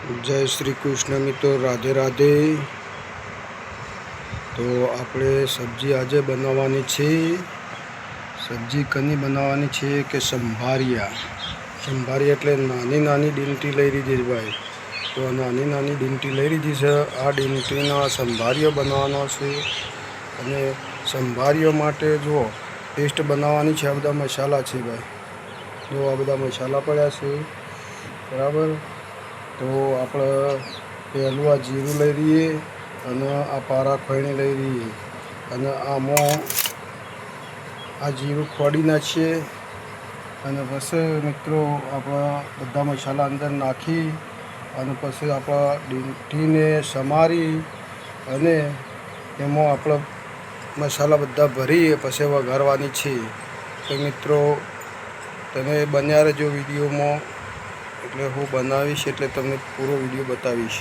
જય શ્રી કૃષ્ણ મિત્રો, રાધે રાધે. તો આપણે સબ્જી આજે બનાવવાની છે. સબ્જી કની બનાવવાની છે કે સંભારિયા? સંભારિયા એટલે નાની નાની ડીંટી લઈ લીધી છે ભાઈ. તો નાની નાની ડીંટી લઈ લીધી છે. આ ડીંટીના સંભારીઓ બનાવવાનો છે. અને સંભારીઓ માટે જુઓ પેસ્ટ બનાવવાની છે, આ બધા મસાલા છે ભાઈ. જો આ બધા મસાલા પડ્યા છે. બરાબર? તો આપણે પહેલું આ જીરું લઈ લઈએ અને આ પારા ખોઈને લઈ લઈએ. અને આમાં આ જીરું ખોડી નાખીએ. અને પછી મિત્રો આપણા બધા મસાલા અંદર નાખી અને પછી આપણા ડીંઠીને સમારી અને એમાં આપણે મસાલા બધા ભરી પછી વઘારવાની છે. તો મિત્રો તમે બન્યા રહેજો વિડીયોમાં. એટલે હું બનાવીશ એટલે તમને પૂરો વીડિયો બતાવીશ.